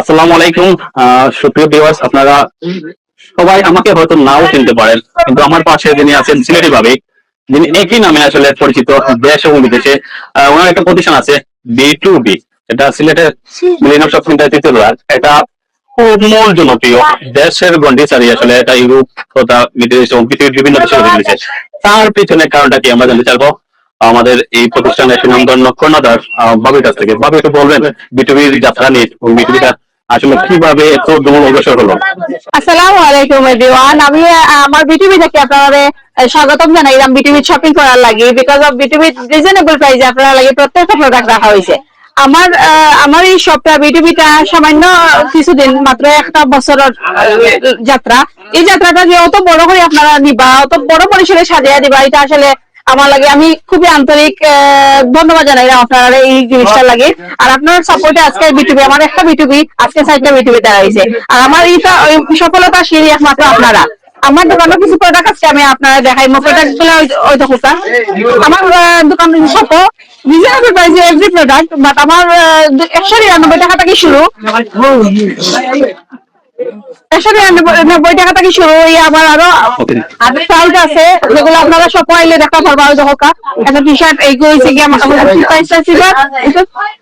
আসসালামু আলাইকুম সুপ্রিয় ভিউয়ার্স আপনারা সবাই আমাকে হয়তো নাও চিনতে পারেন কিন্তু আমার পাশে যিনি আছেন সিলেটি ভাবে যিনি একই নামে আসলে পরিচিত দেশ এবং বিদেশে ওনার একটা প্রতিষ্ঠান আছে বি টু বি এটা সিলেটের শপিং তৃতীয় এটা মূল জনপ্রিয় দেশের গন্ডি ছাড়িয়ে আসলে এটা ইউরোপ তথা এবং পৃথিবীর বিভিন্ন দেশে রয়েছে তার পিছনে কারণটা কি আমরা জানতে চাইব? আমাদের এই প্রতিষ্ঠানের সুনামধন্য কর্ণধার আহ, বাবির কাছ থেকে। বাবু একটু বলবেন বিটুবির যাত্রা নিয়ে বিটুবিটা আসলে কীভাবে এত দূর অগ্রসর হলো? আসসালামু আলাইকুম এভরিওয়ান আমি আমার বিটিভি থেকে আপনাদের স্বাগতম বিটিভি শপিং করার লাগি বিকজ অফ বিটিভি রিজনেবল প্রাইসে আপনার লাগি প্রত্যেকটা প্রোডাক্ট রাখা হয়েছে। আমার আমার এই শপটা বিটিভিটা সামান্য কিছুদিন, মাত্র একটা বছরের যাত্রা। এই যাত্রাটা যে অত বড় করে আপনারা নিবা, অত বড় পরিসরে সাজিয়ে দিবা, এটা আসলে আমার লাগে। আমি খুবই আন্তরিক ধন্যবাদ জানাই আপনারা এই জিনিসটা লাগে। আর আপনার সাপোর্টে আজকে বিটিভি আমার একটা বিটিভি আজকে সাইডটা বিটিভি দাঁড়াইছে আর আমার ওই সফলতা সিঁড়ি একমাত্র আপনারা। আমার দোকানে কিছু প্রোডাক্ট আছে, আমি আপনারা দেখাই। প্রোডাক্টগুলো ওই- দেখো আমার দোকান সব রিজনেবল প্রাইসে এভরি প্রোডাক্ট বাট আমার একশো নিরানব্বই টাকা থেকে শুরু। টাকা থেকে শুরু আরও আছে যেগুলো আপনারা সব পাইলে দেখা পারবা দেখো। একটা টি শার্ট এইগুলো হয়েছে কি আমার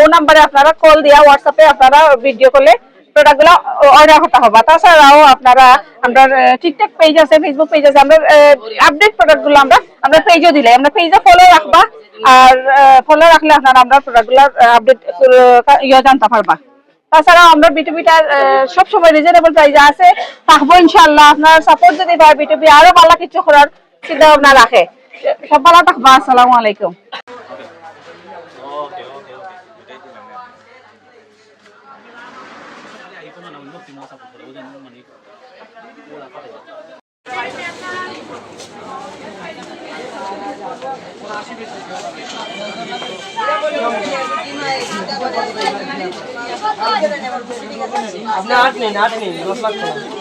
ও নাম্বারে আপনারা কল দিয়া হোয়াটসঅ্যাপে আপনারা ভিডিও কলে প্রোডাক্টগুলো অর্ডার করতে হবে। তাছাড়াও আপনারা আমরা টিকটক পেজ আছে ফেসবুক পেজ আছে, আমরা আপডেট প্রোডাক্টগুলো আমরা আমরা পেজও দিলে আমরা পেজে ফলো রাখবা আর ফলো রাখলে আপনারা আমরা প্রোডাক্টগুলো আপডেট ইয়ে জানতে পারবা। তাছাড়া আমরা বিটুবিটা সব সময় রিজনেবল প্রাইসে আছে। থাকব ইনশাআল্লাহ। আপনার সাপোর্ট যদি পায় বিটুবি আরও ভালো কিছু করার চিন্তা ভাবনা রাখে। সব ভালো থাকবা। আসসালামু আলাইকুম। আপনি আট নেন আট নেন দশ লাখ টাকা।